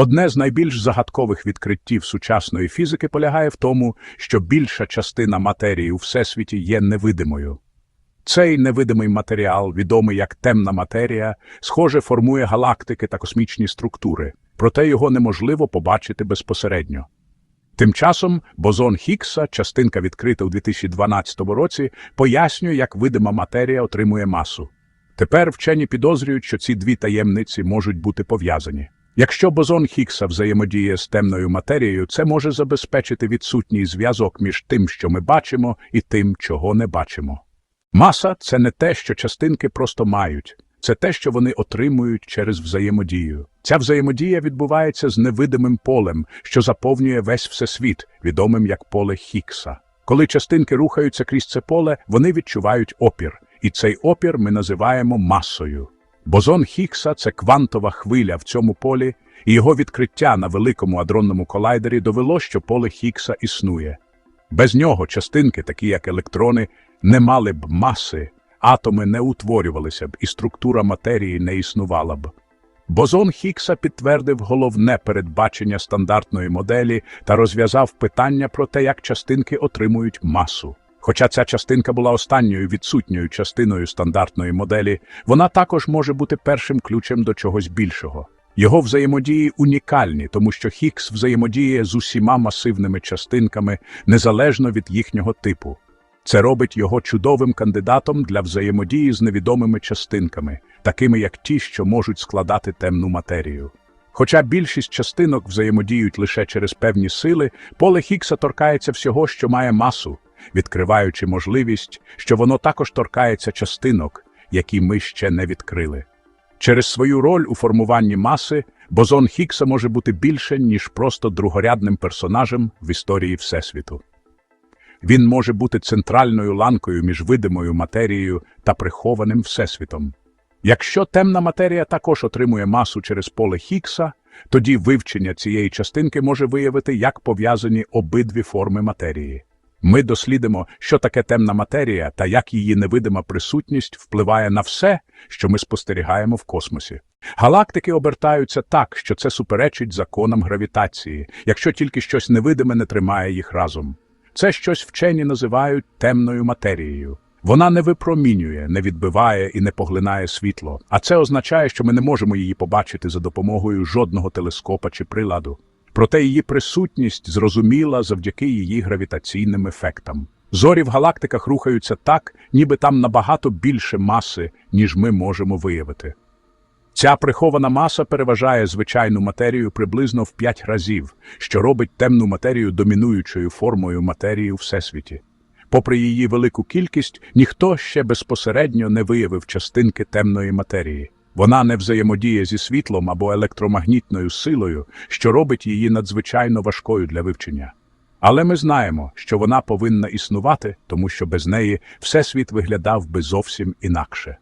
Одне з найбільш загадкових відкриттів сучасної фізики полягає в тому, що більша частина матерії у Всесвіті є невидимою. Цей невидимий матеріал, відомий як темна матерія, схоже формує галактики та космічні структури, проте його неможливо побачити безпосередньо. Тим часом бозон Хіггса, частинка відкрита у 2012 році, пояснює, як видима матерія отримує масу. Тепер вчені підозрюють, що ці дві таємниці можуть бути пов'язані. Якщо бозон Хіггса взаємодіє з темною матерією, це може забезпечити відсутній зв'язок між тим, що ми бачимо, і тим, чого не бачимо. Маса це не те, що частинки просто мають, це те, що вони отримують через взаємодію. Ця взаємодія відбувається з невидимим полем, що заповнює весь всесвіт, відомим як поле Хіггса. Коли частинки рухаються крізь це поле, вони відчувають опір, і цей опір ми називаємо масою. Бозон Хіггса – це квантова хвиля в цьому полі, і його відкриття на великому адронному колайдері довело, що поле Хіггса існує. Без нього частинки, такі як електрони, не мали б маси, атоми не утворювалися б і структура матерії не існувала б. Бозон Хіггса підтвердив головне передбачення стандартної моделі та розв'язав питання про те, як частинки отримують масу. Хоча ця частинка була останньою відсутньою частиною стандартної моделі, вона також може бути першим ключем до чогось більшого. Його взаємодії унікальні, тому що Хіггс взаємодіє з усіма масивними частинками незалежно від їхнього типу. Це робить його чудовим кандидатом для взаємодії з невідомими частинками, такими як ті, що можуть складати темну матерію. Хоча більшість частинок взаємодіють лише через певні сили, поле Хіггса торкається всього, що має масу, відкриваючи можливість, що воно також торкається частинок, які ми ще не відкрили. Через свою роль у формуванні маси бозон Хіггса може бути більше, ніж просто другорядним персонажем в історії Всесвіту. Він може бути центральною ланкою між видимою матерією та прихованим Всесвітом. Якщо темна матерія також отримує масу через поле Хіггса, тоді вивчення цієї частинки може виявити, як пов'язані обидві форми матерії. Ми дослідимо, що таке темна матерія та як її невидима присутність впливає на все, що ми спостерігаємо в космосі. Галактики обертаються так, що це суперечить законам гравітації, якщо тільки щось невидиме не тримає їх разом. Це щось вчені називають темною матерією. Вона не випромінює, не відбиває і не поглинає світло, а це означає, що ми не можемо її побачити за допомогою жодного телескопа чи приладу. Проте її присутність зрозуміла завдяки її гравітаційним ефектам. Зорі в галактиках рухаються так, ніби там набагато більше маси, ніж ми можемо виявити. Ця прихована маса переважає звичайну матерію приблизно в 5 разів, що робить темну матерію домінуючою формою матерії у Всесвіті. Попри її велику кількість, ніхто ще безпосередньо не виявив частинки темної матерії. Вона не взаємодіє зі світлом або електромагнітною силою, що робить її надзвичайно важкою для вивчення. Але ми знаємо, що вона повинна існувати, тому що без неї Всесвіт виглядав би зовсім інакше.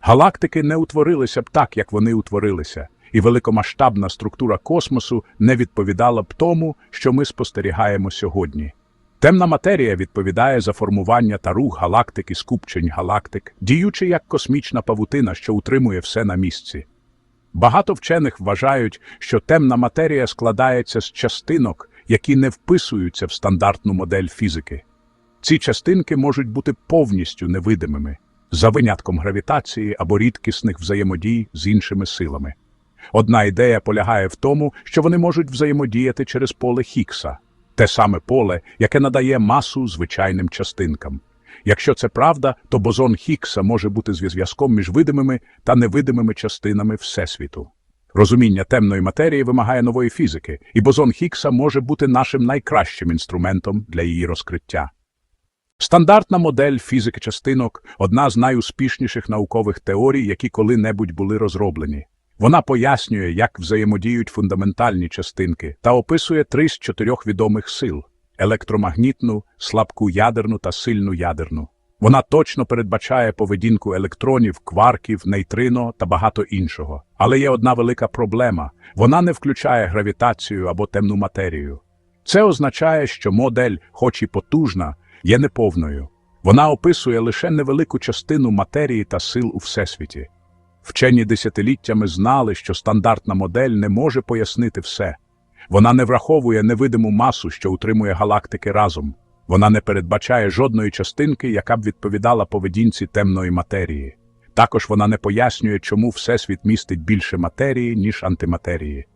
Галактики не утворилися б так, як вони утворилися, і великомасштабна структура космосу не відповідала б тому, що ми спостерігаємо сьогодні. Темна матерія відповідає за формування та рух галактик і скупчень галактик, діючи як космічна павутина, що утримує все на місці. Багато вчених вважають, що темна матерія складається з частинок, які не вписуються в стандартну модель фізики. Ці частинки можуть бути повністю невидимими, за винятком гравітації або рідкісних взаємодій з іншими силами. Одна ідея полягає в тому, що вони можуть взаємодіяти через поле Хіггса, те саме поле, яке надає масу звичайним частинкам. Якщо це правда, то бозон Хіггса може бути зв'язком між видимими та невидимими частинами Всесвіту. Розуміння темної матерії вимагає нової фізики, і бозон Хіггса може бути нашим найкращим інструментом для її розкриття. Стандартна модель фізики частинок – одна з найуспішніших наукових теорій, які коли-небудь були розроблені. Вона пояснює, як взаємодіють фундаментальні частинки та описує три з чотирьох відомих сил – електромагнітну, слабку ядерну та сильну ядерну. Вона точно передбачає поведінку електронів, кварків, нейтрино та багато іншого. Але є одна велика проблема – вона не включає гравітацію або темну матерію. Це означає, що модель, хоч і потужна, є неповною. Вона описує лише невелику частину матерії та сил у Всесвіті. Вчені десятиліттями знали, що стандартна модель не може пояснити все. Вона не враховує невидиму масу, що утримує галактики разом. Вона не передбачає жодної частинки, яка б відповідала поведінці темної матерії. Також вона не пояснює, чому Всесвіт містить більше матерії, ніж антиматерії.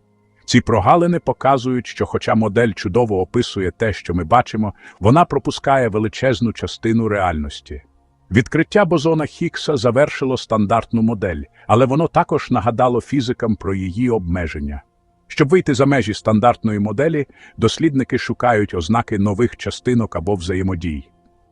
Ці прогалини показують, що, хоча модель чудово описує те, що ми бачимо, вона пропускає величезну частину реальності. Відкриття бозона Хіггса завершило стандартну модель, але воно також нагадало фізикам про її обмеження. Щоб вийти за межі стандартної моделі, дослідники шукають ознаки нових частинок або взаємодій.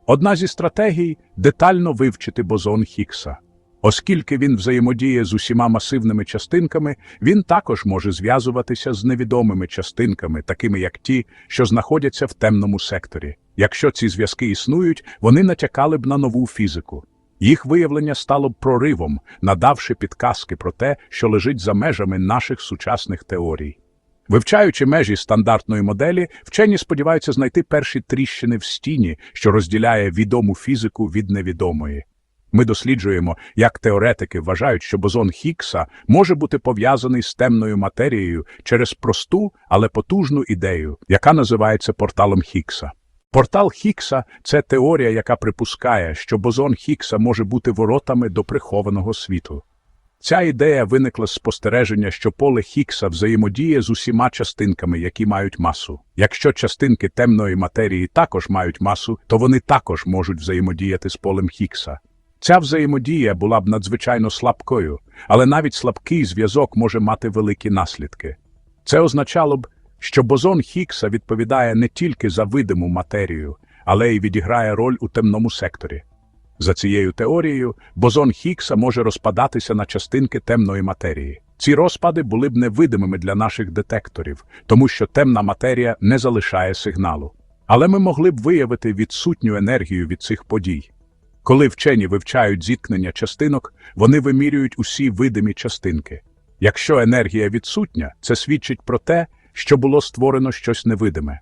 Одна зі стратегій детально вивчити бозон Хіггса. Оскільки він взаємодіє з усіма масивними частинками, він також може зв'язуватися з невідомими частинками, такими як ті, що знаходяться в темному секторі. Якщо ці зв'язки існують, вони натякали б на нову фізику. Їх виявлення стало б проривом, надавши підказки про те, що лежить за межами наших сучасних теорій. Вивчаючи межі стандартної моделі, вчені сподіваються знайти перші тріщини в стіні, що розділяє відому фізику від невідомої. Ми досліджуємо, як теоретики вважають, що бозон Хіггса може бути пов'язаний з темною матерією через просту, але потужну ідею, яка називається порталом Хіггса. Портал Хіггса – це теорія, яка припускає, що бозон Хіггса може бути воротами до прихованого світу. Ця ідея виникла з спостереження, що поле Хіггса взаємодіє з усіма частинками, які мають масу. Якщо частинки темної матерії також мають масу, то вони також можуть взаємодіяти з полем Хіггса. Ця взаємодія була б надзвичайно слабкою, але навіть слабкий зв'язок може мати великі наслідки. Це означало б, що бозон Хіггса відповідає не тільки за видиму матерію, але й відіграє роль у темному секторі. За цією теорією, бозон Хіггса може розпадатися на частинки темної матерії. Ці розпади були б невидимими для наших детекторів, тому що темна матерія не залишає сигналу. Але ми могли б виявити відсутню енергію від цих подій. Коли вчені вивчають зіткнення частинок, вони вимірюють усі видимі частинки. Якщо енергія відсутня, це свідчить про те, що було створено щось невидиме.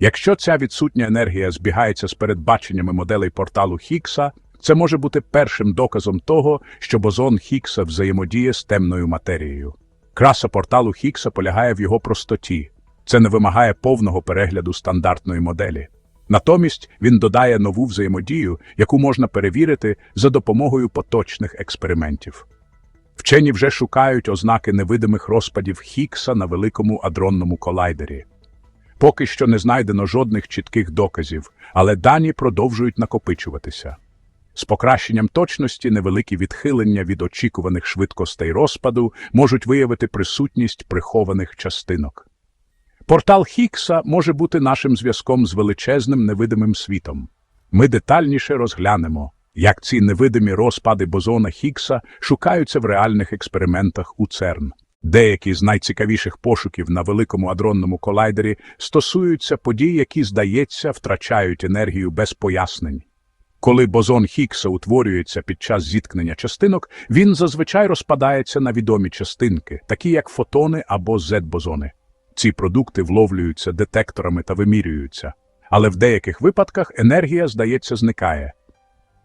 Якщо ця відсутня енергія збігається з передбаченнями моделей порталу Хіггса, це може бути першим доказом того, що бозон Хіггса взаємодіє з темною матерією. Краса порталу Хіггса полягає в його простоті. Це не вимагає повного перегляду стандартної моделі. Натомість він додає нову взаємодію, яку можна перевірити за допомогою поточних експериментів. Вчені вже шукають ознаки невидимих розпадів Хіггса на великому адронному колайдері. Поки що не знайдено жодних чітких доказів, але дані продовжують накопичуватися. З покращенням точності невеликі відхилення від очікуваних швидкостей розпаду можуть виявити присутність прихованих частинок. Портал Хіггса може бути нашим зв'язком з величезним невидимим світом. Ми детальніше розглянемо, як ці невидимі розпади бозона Хіггса шукаються в реальних експериментах у ЦЕРН. Деякі з найцікавіших пошуків на великому адронному колайдері стосуються подій, які, здається, втрачають енергію без пояснень. Коли бозон Хіггса утворюється під час зіткнення частинок, він зазвичай розпадається на відомі частинки, такі як фотони або Z-бозони. Ці продукти вловлюються детекторами та вимірюються, але в деяких випадках енергія, здається, зникає.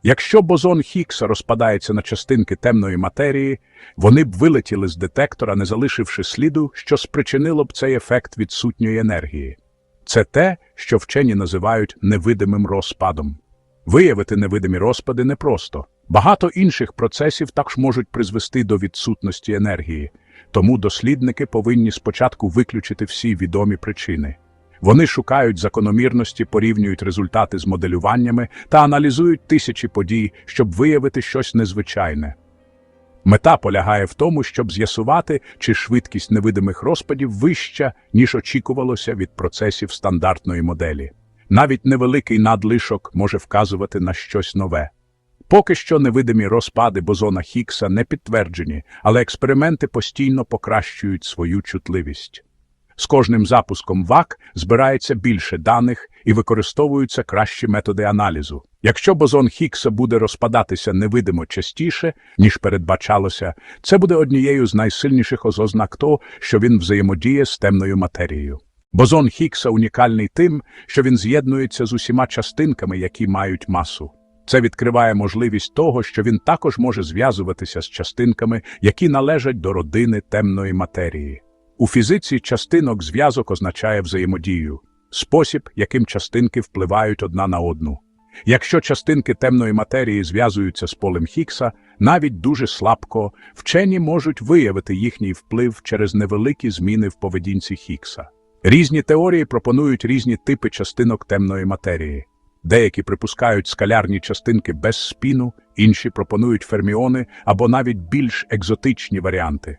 Якщо бозон Хіггса розпадається на частинки темної матерії, вони б вилетіли з детектора, не залишивши сліду, що спричинило б цей ефект відсутньої енергії. Це те, що вчені називають невидимим розпадом. Виявити невидимі розпади непросто. Багато інших процесів також можуть призвести до відсутності енергії, тому дослідники повинні спочатку виключити всі відомі причини. Вони шукають закономірності, порівнюють результати з моделюваннями та аналізують тисячі подій, щоб виявити щось незвичайне. Мета полягає в тому, щоб з'ясувати, чи швидкість невидимих розпадів вища, ніж очікувалося від процесів стандартної моделі. Навіть невеликий надлишок може вказувати на щось нове. Поки що невидимі розпади бозона Хіггса не підтверджені, але експерименти постійно покращують свою чутливість. З кожним запуском ВАК збирається більше даних і використовуються кращі методи аналізу. Якщо бозон Хіггса буде розпадатися невидимо частіше, ніж передбачалося, це буде однією з найсильніших ознак того, що він взаємодіє з темною матерією. Бозон Хіггса унікальний тим, що він з'єднується з усіма частинками, які мають масу. Це відкриває можливість того, що він також може зв'язуватися з частинками, які належать до родини темної матерії. У фізиці частинок зв'язок означає взаємодію, спосіб, яким частинки впливають одна на одну. Якщо частинки темної матерії зв'язуються з полем Хіггса, навіть дуже слабко, вчені можуть виявити їхній вплив через невеликі зміни в поведінці Хіггса. Різні теорії пропонують різні типи частинок темної матерії. Деякі припускають скалярні частинки без спіну, інші пропонують ферміони або навіть більш екзотичні варіанти.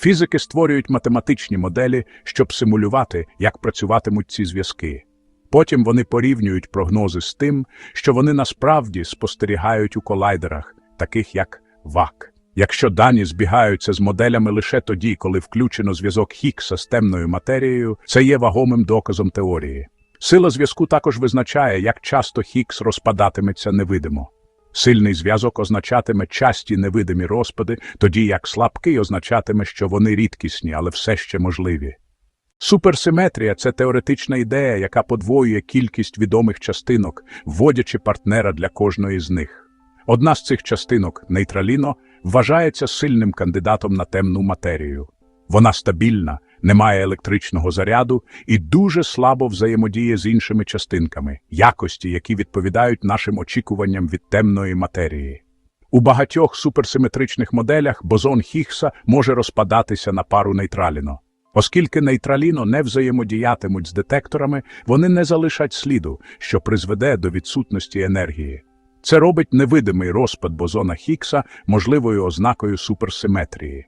Фізики створюють математичні моделі, щоб симулювати, як працюватимуть ці зв'язки. Потім вони порівнюють прогнози з тим, що вони насправді спостерігають у колайдерах, таких як ВАК. Якщо дані збігаються з моделями лише тоді, коли включено зв'язок Хіггса з темною матерією, це є вагомим доказом теорії. Сила зв'язку також визначає, як часто Хіггс розпадатиметься невидимо. Сильний зв'язок означатиме часті невидимі розпади, тоді як слабкий означатиме, що вони рідкісні, але все ще можливі. Суперсиметрія це теоретична ідея, яка подвоює кількість відомих частинок, вводячи партнера для кожної з них. Одна з цих частинок, нейтраліно, вважається сильним кандидатом на темну матерію. Вона стабільна, не має електричного заряду і дуже слабо взаємодіє з іншими частинками, якості, які відповідають нашим очікуванням від темної матерії. У багатьох суперсиметричних моделях бозон Хіггса може розпадатися на пару нейтраліно. Оскільки нейтраліно не взаємодіятимуть з детекторами, вони не залишать сліду, що призведе до відсутності енергії. Це робить невидимий розпад бозона Хіггса можливою ознакою суперсиметрії.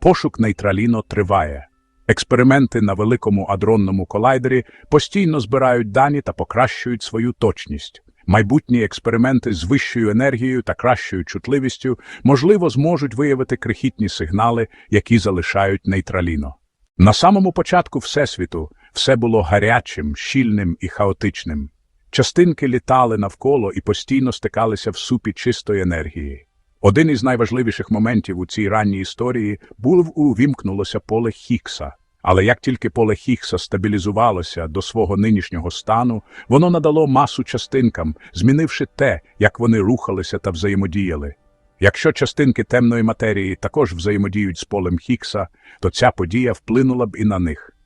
Пошук нейтраліно триває. Експерименти на великому адронному колайдері постійно збирають дані та покращують свою точність. Майбутні експерименти з вищою енергією та кращою чутливістю, можливо, зможуть виявити крихітні сигнали, які залишають нейтраліно. На самому початку Всесвіту все було гарячим, щільним і хаотичним. Частинки літали навколо і постійно стикалися в супі чистої енергії. Один із найважливіших моментів у цій ранній історії був увімкнулося поле Хіггса. Але як тільки поле Хіггса стабілізувалося до свого нинішнього стану, воно надало масу частинкам, змінивши те, як вони рухалися та взаємодіяли. Якщо частинки темної матерії також взаємодіють з полем Хіггса, то ця подія вплинула б і на них.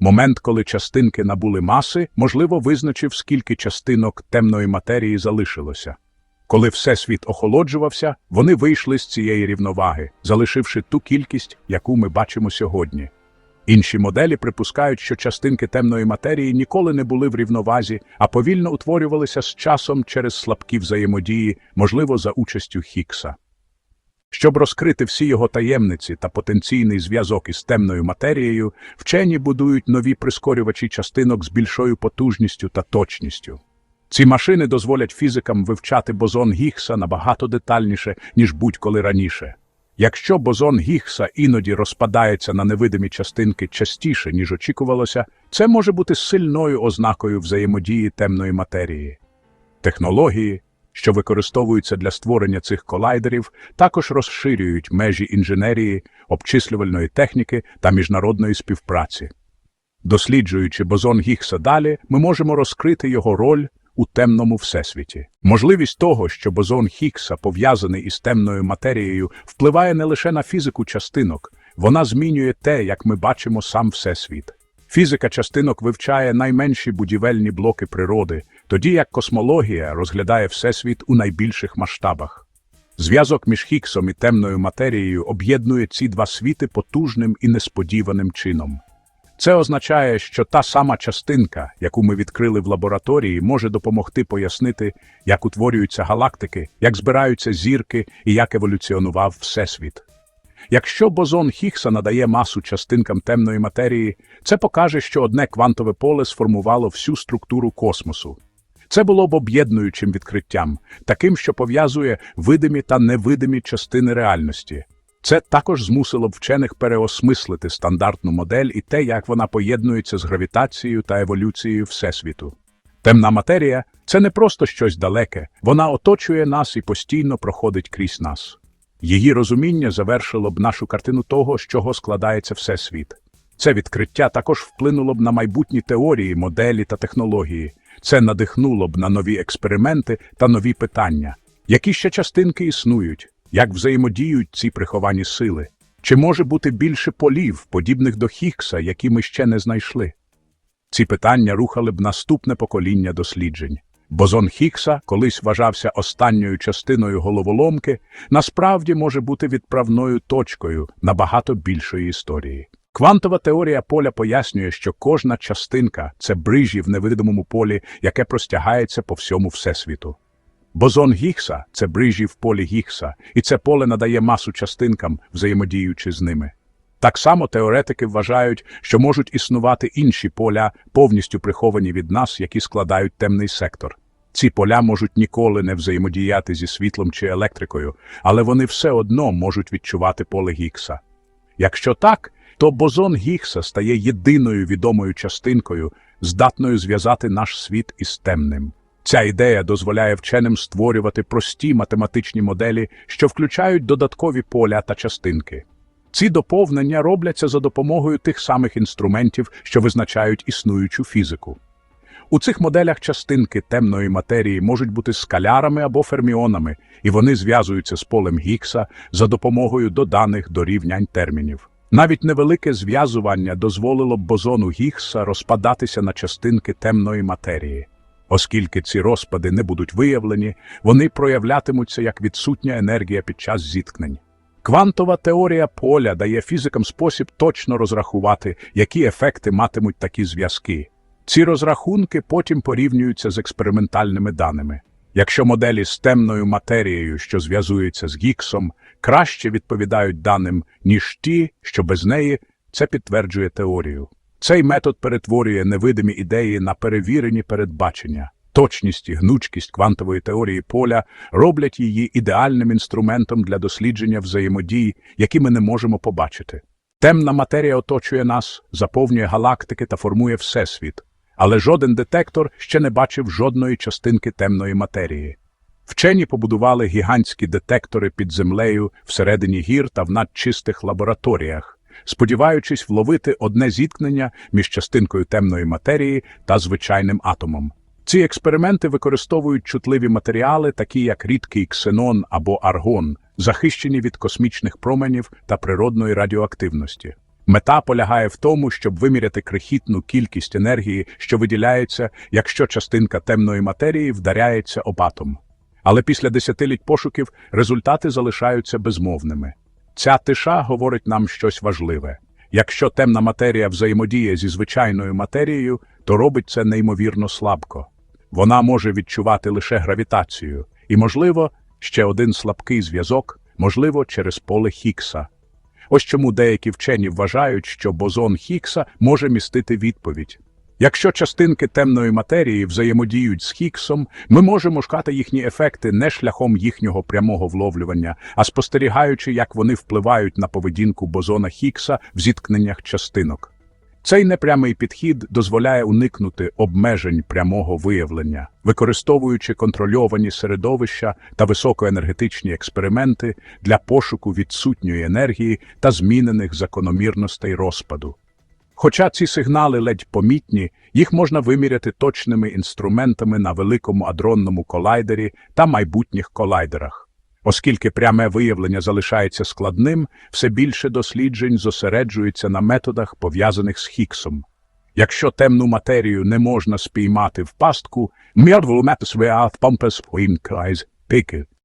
Момент, коли частинки набули маси, можливо, визначив, скільки частинок темної матерії залишилося. Коли всесвіт охолоджувався, вони вийшли з цієї рівноваги, залишивши ту кількість, яку ми бачимо сьогодні. Інші моделі припускають, що частинки темної матерії ніколи не були в рівновазі, а повільно утворювалися з часом через слабкі взаємодії, можливо, за участю Хіггса. Щоб розкрити всі його таємниці та потенційний зв'язок із темною матерією, вчені будують нові прискорювачі частинок з більшою потужністю та точністю. Ці машини дозволять фізикам вивчати бозон Гіггса набагато детальніше, ніж будь-коли раніше. Якщо бозон Гіггса іноді розпадається на невидимі частинки частіше, ніж очікувалося, це може бути сильною ознакою взаємодії темної матерії. Технології, що використовуються для створення цих колайдерів, також розширюють межі інженерії, обчислювальної техніки та міжнародної співпраці. Досліджуючи бозон Гіггса далі, ми можемо розкрити його роль у темному всесвіті. Можливість того, що бозон Хіггса пов'язаний із темною матерією, впливає не лише на фізику частинок, вона змінює те, як ми бачимо сам всесвіт. Фізика частинок вивчає найменші будівельні блоки природи, тоді як космологія розглядає всесвіт у найбільших масштабах. Зв'язок між Хіггсом і темною матерією об'єднує ці два світи потужним і несподіваним чином. Це означає, що та сама частинка, яку ми відкрили в лабораторії, може допомогти пояснити, як утворюються галактики, як збираються зірки і як еволюціонував Всесвіт. Якщо бозон Хіггса надає масу частинкам темної матерії, це покаже, що одне квантове поле сформувало всю структуру космосу. Це було б об'єднуючим відкриттям, таким, що пов'язує видимі та невидимі частини реальності. Це також змусило б вчених переосмислити стандартну модель і те, як вона поєднується з гравітацією та еволюцією Всесвіту. Темна матерія це не просто щось далеке, вона оточує нас і постійно проходить крізь нас. Її розуміння завершило б нашу картину того, з чого складається Всесвіт. Це відкриття також вплинуло б на майбутні теорії, моделі та технології. Це надихнуло б на нові експерименти та нові питання. Які ще частинки існують? Як взаємодіють ці приховані сили? Чи може бути більше полів, подібних до Хіггса, які ми ще не знайшли? Ці питання рухали б наступне покоління досліджень. Бозон Хіггса колись вважався останньою частиною головоломки, насправді може бути відправною точкою набагато більшої історії. Квантова теорія поля пояснює, що кожна частинка це брижі в невидимому полі, яке простягається по всьому всесвіту. Бозон Гіггса – це брижі в полі Гіггса, і це поле надає масу частинкам, взаємодіючи з ними. Так само теоретики вважають, що можуть існувати інші поля, повністю приховані від нас, які складають темний сектор. Ці поля можуть ніколи не взаємодіяти зі світлом чи електрикою, але вони все одно можуть відчувати поле Гіггса. Якщо так, то бозон Гіггса стає єдиною відомою частинкою, здатною зв'язати наш світ із темним. Ця ідея дозволяє вченим створювати прості математичні моделі, що включають додаткові поля та частинки. Ці доповнення робляться за допомогою тих самих інструментів, що визначають існуючу фізику. У цих моделях частинки темної матерії можуть бути скалярами або ферміонами, і вони зв'язуються з полем Гіггса за допомогою доданих до рівнянь термінів. Навіть невелике зв'язування дозволило б бозону Гіггса розпадатися на частинки темної матерії. Оскільки ці розпади не будуть виявлені, вони проявлятимуться як відсутня енергія під час зіткнень. Квантова теорія поля дає фізикам спосіб точно розрахувати, які ефекти матимуть такі зв'язки. Ці розрахунки потім порівнюються з експериментальними даними. Якщо моделі з темною матерією, що зв'язуються з Гіксом, краще відповідають даним, ніж ті, що без неї, це підтверджує теорію. Цей метод перетворює невидимі ідеї на перевірені передбачення. Точність і гнучкість квантової теорії поля роблять її ідеальним інструментом для дослідження взаємодій, які ми не можемо побачити. Темна матерія оточує нас, заповнює галактики та формує всесвіт, але жоден детектор ще не бачив жодної частинки темної матерії. Вчені побудували гігантські детектори під землею всередині гір та в надчистих лабораторіях, сподіваючись вловити одне зіткнення між частинкою темної матерії та звичайним атомом. Ці експерименти використовують чутливі матеріали, такі як рідкий ксенон або аргон, захищені від космічних променів та природної радіоактивності. Мета полягає в тому, щоб виміряти крихітну кількість енергії, що виділяється, якщо частинка темної матерії вдаряється об атом. Але після десятиліть пошуків результати залишаються безмовними. Ця тиша говорить нам щось важливе. Якщо темна матерія взаємодіє зі звичайною матерією, то робить це неймовірно слабко. Вона може відчувати лише гравітацію, і, можливо, ще один слабкий зв'язок, можливо, через поле Хікса. Ось чому деякі вчені вважають, що бозон Хікса може містити відповідь. Якщо частинки темної матерії взаємодіють з Хіксом, ми можемо шукати їхні ефекти не шляхом їхнього прямого вловлювання, а спостерігаючи, як вони впливають на поведінку бозона Хікса в зіткненнях частинок. Цей непрямий підхід дозволяє уникнути обмежень прямого виявлення, використовуючи контрольовані середовища та високоенергетичні експерименти для пошуку відсутньої енергії та змінених закономірностей розпаду. Хоча ці сигнали ледь помітні, їх можна виміряти точними інструментами на великому адронному колайдері та майбутніх колайдерах. Оскільки пряме виявлення залишається складним, все більше досліджень зосереджується на методах, пов'язаних з Хіксом. Якщо темну матерію не можна спіймати в пастку,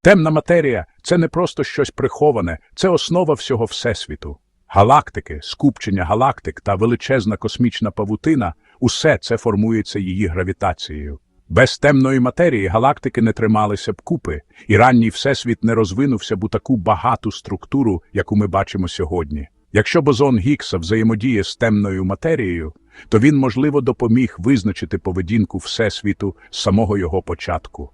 темна матерія це не просто щось приховане, це основа всього Всесвіту. Галактики, скупчення галактик та величезна космічна павутина усе це формується її гравітацією. Без темної матерії галактики не трималися б купи, і ранній всесвіт не розвинувся б у таку багату структуру, яку ми бачимо сьогодні. Якщо бозон Гікса взаємодіє з темною матерією, то він, можливо, допоміг визначити поведінку Всесвіту з самого його початку.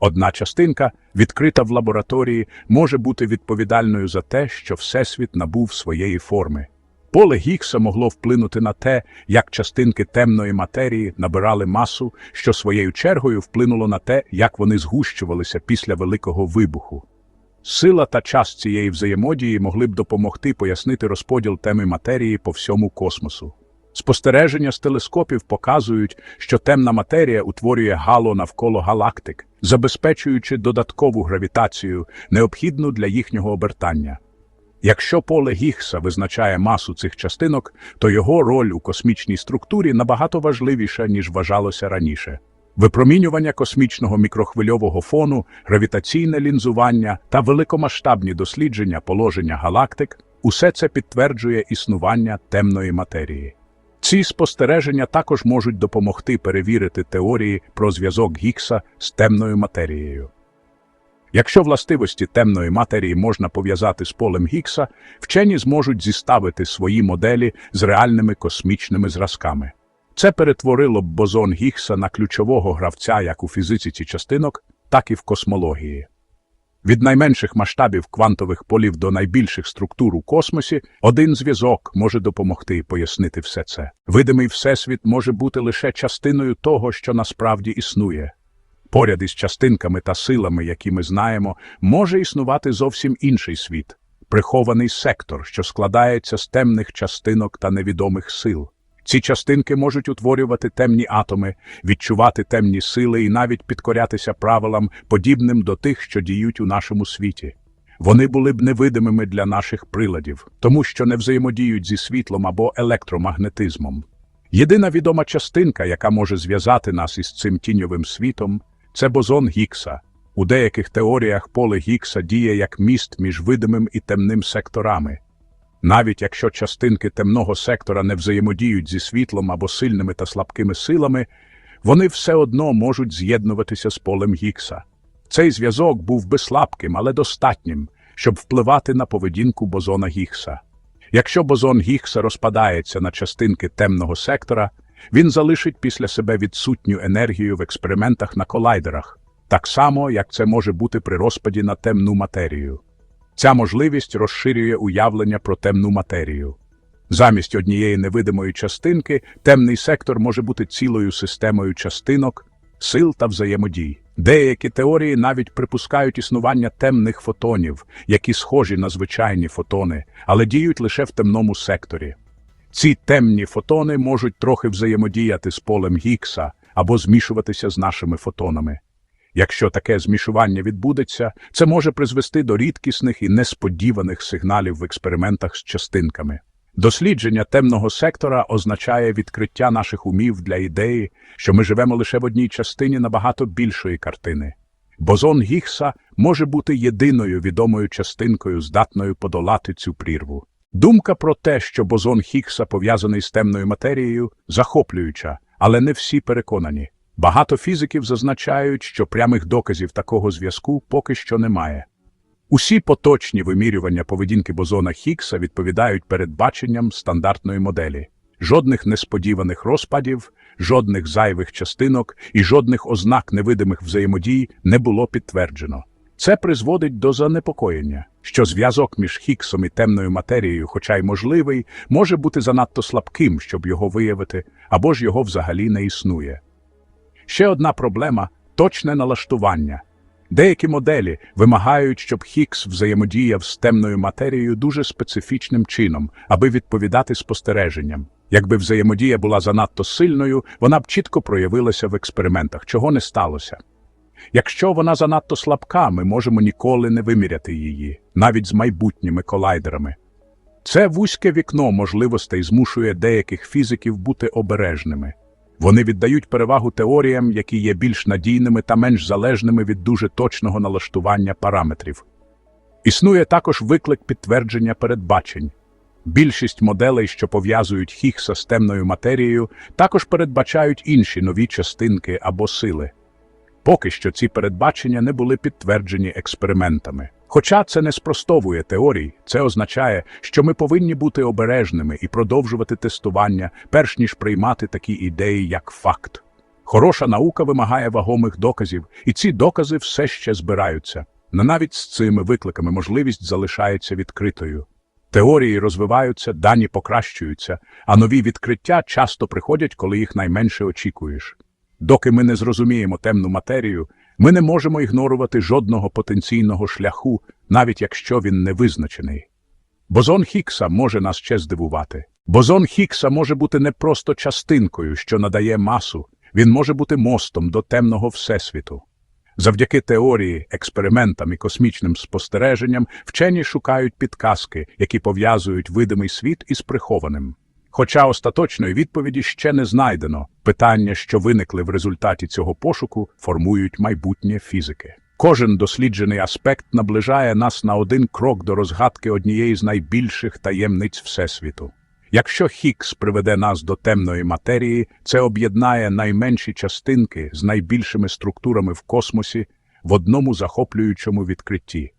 Одна частинка, відкрита в лабораторії, може бути відповідальною за те, що Всесвіт набув своєї форми. Поле Гікса могло вплинути на те, як частинки темної матерії набирали масу, що своєю чергою вплинуло на те, як вони згущувалися після Великого вибуху. Сила та час цієї взаємодії могли б допомогти пояснити розподіл теми матерії по всьому космосу. Спостереження з телескопів показують, що темна матерія утворює гало навколо галактик, забезпечуючи додаткову гравітацію, необхідну для їхнього обертання. Якщо поле Гіггса визначає масу цих частинок, то його роль у космічній структурі набагато важливіша, ніж вважалося раніше. Випромінювання космічного мікрохвильового фону, гравітаційне лінзування та великомасштабні дослідження положення галактик – усе це підтверджує існування темної матерії. Ці спостереження також можуть допомогти перевірити теорії про зв'язок Гіггса з темною матерією. Якщо властивості темної матерії можна пов'язати з полем Гіггса, вчені зможуть зіставити свої моделі з реальними космічними зразками. Це перетворило б бозон Гіггса на ключового гравця як у фізиці частинок, так і в космології. Від найменших масштабів квантових полів до найбільших структур у космосі один зв'язок може допомогти пояснити все це. Видимий всесвіт може бути лише частиною того, що насправді існує. Поряд із частинками та силами, які ми знаємо, може існувати зовсім інший світ – прихований сектор, що складається з темних частинок та невідомих сил. Ці частинки можуть утворювати темні атоми, відчувати темні сили і навіть підкорятися правилам, подібним до тих, що діють у нашому світі. Вони були б невидимими для наших приладів, тому що не взаємодіють зі світлом або електромагнетизмом. Єдина відома частинка, яка може зв'язати нас із цим тіньовим світом, це бозон Гіггса. У деяких теоріях поле Гіггса діє як міст між видимим і темним секторами. Навіть якщо частинки темного сектора не взаємодіють зі світлом або сильними та слабкими силами, вони все одно можуть з'єднуватися з полем Гіггса. Цей зв'язок був би слабким, але достатнім, щоб впливати на поведінку бозона Гіггса. Якщо бозон Гіггса розпадається на частинки темного сектора, він залишить після себе відсутню енергію в експериментах на колайдерах, так само, як це може бути при розпаді на темну матерію. Ця можливість розширює уявлення про темну матерію. Замість однієї невидимої частинки темний сектор може бути цілою системою частинок, сил та взаємодій. Деякі теорії навіть припускають існування темних фотонів, які схожі на звичайні фотони, але діють лише в темному секторі. Ці темні фотони можуть трохи взаємодіяти з полем Гіггса або змішуватися з нашими фотонами. Якщо таке змішування відбудеться, це може призвести до рідкісних і несподіваних сигналів в експериментах з частинками. Дослідження темного сектора означає відкриття наших умів для ідеї, що ми живемо лише в одній частині набагато більшої картини. Бозон Гіггса може бути єдиною відомою частинкою, здатною подолати цю прірву. Думка про те, що бозон Хіггса пов'язаний з темною матерією, захоплююча, але не всі переконані. Багато фізиків зазначають, що прямих доказів такого зв'язку поки що немає. Усі поточні вимірювання поведінки бозона Хіггса відповідають передбаченням стандартної моделі. Жодних несподіваних розпадів, жодних зайвих частинок і жодних ознак невидимих взаємодій не було підтверджено. Це призводить до занепокоєння, що зв'язок між Хіггсом і темною матерією, хоча й можливий, може бути занадто слабким, щоб його виявити, або ж його взагалі не існує. Ще одна проблема точне налаштування. Деякі моделі вимагають, щоб Хіггс взаємодіяв з темною матерією дуже специфічним чином, аби відповідати спостереженням. Якби взаємодія була занадто сильною, вона б чітко проявилася в експериментах, чого не сталося. Якщо вона занадто слабка, ми можемо ніколи не виміряти її, навіть з майбутніми колайдерами. Це вузьке вікно можливостей змушує деяких фізиків бути обережними. Вони віддають перевагу теоріям, які є більш надійними та менш залежними від дуже точного налаштування параметрів. Існує також виклик підтвердження передбачень. Більшість моделей, що пов'язують Хіггса з темною матерією, також передбачають інші нові частинки або сили. Поки що ці передбачення не були підтверджені експериментами. Хоча це не спростовує теорій, це означає, що ми повинні бути обережними і продовжувати тестування, перш ніж приймати такі ідеї як факт. Хороша наука вимагає вагомих доказів, і ці докази все ще збираються. Но навіть з цими викликами можливість залишається відкритою. Теорії розвиваються, дані покращуються, а нові відкриття часто приходять, коли їх найменше очікуєш. Доки ми не зрозуміємо темну матерію, ми не можемо ігнорувати жодного потенційного шляху навіть якщо він не визначений. Бозон Хікса може нас ще здивувати. Бозон Хікса може бути не просто частинкою, що надає масу, він може бути мостом до темного всесвіту. Завдяки теорії, експериментам і космічним спостереженням вчені шукають підказки, які пов'язують видимий світ із прихованим. Хоча остаточної відповіді ще не знайдено, питання, що виникли в результаті цього пошуку, формують майбутнє фізики. Кожен досліджений аспект наближає нас на один крок до розгадки однієї з найбільших таємниць Всесвіту. Якщо Хікс приведе нас до темної матерії, це об'єднає найменші частинки з найбільшими структурами в космосі в одному захоплюючому відкритті.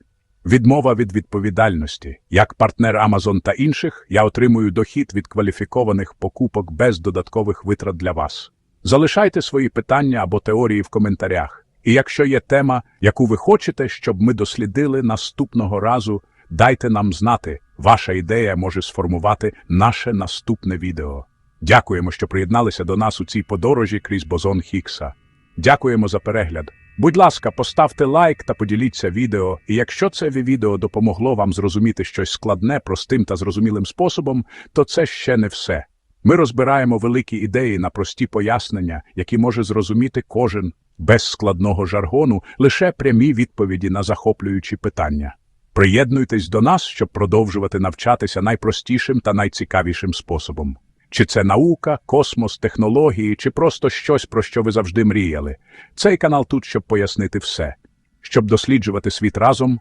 Відмова від відповідальності. Як партнер Amazon та інших, я отримую дохід від кваліфікованих покупок без додаткових витрат для вас. Залишайте свої питання або теорії в коментарях. І якщо є тема, яку ви хочете, щоб ми дослідили наступного разу, дайте нам знати. Ваша ідея може сформувати наше наступне відео. Дякуємо, що приєдналися до нас у цій подорожі крізь бозон Хікса. Дякуємо за перегляд. Будь ласка, поставте лайк та поділіться відео. І якщо це відео допомогло вам зрозуміти щось складне, простим та зрозумілим способом, то це ще не все. Ми розбираємо великі ідеї на прості пояснення, які може зрозуміти кожен без складного жаргону, лише прямі відповіді на захоплюючі питання. Приєднуйтесь до нас, щоб продовжувати навчатися найпростішим та найцікавішим способом. Чи це наука, космос, технології, чи просто щось, про що ви завжди мріяли. Цей канал тут, щоб пояснити все. Щоб досліджувати світ разом,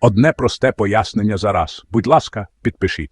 одне просте пояснення за раз. Будь ласка, підпишіться.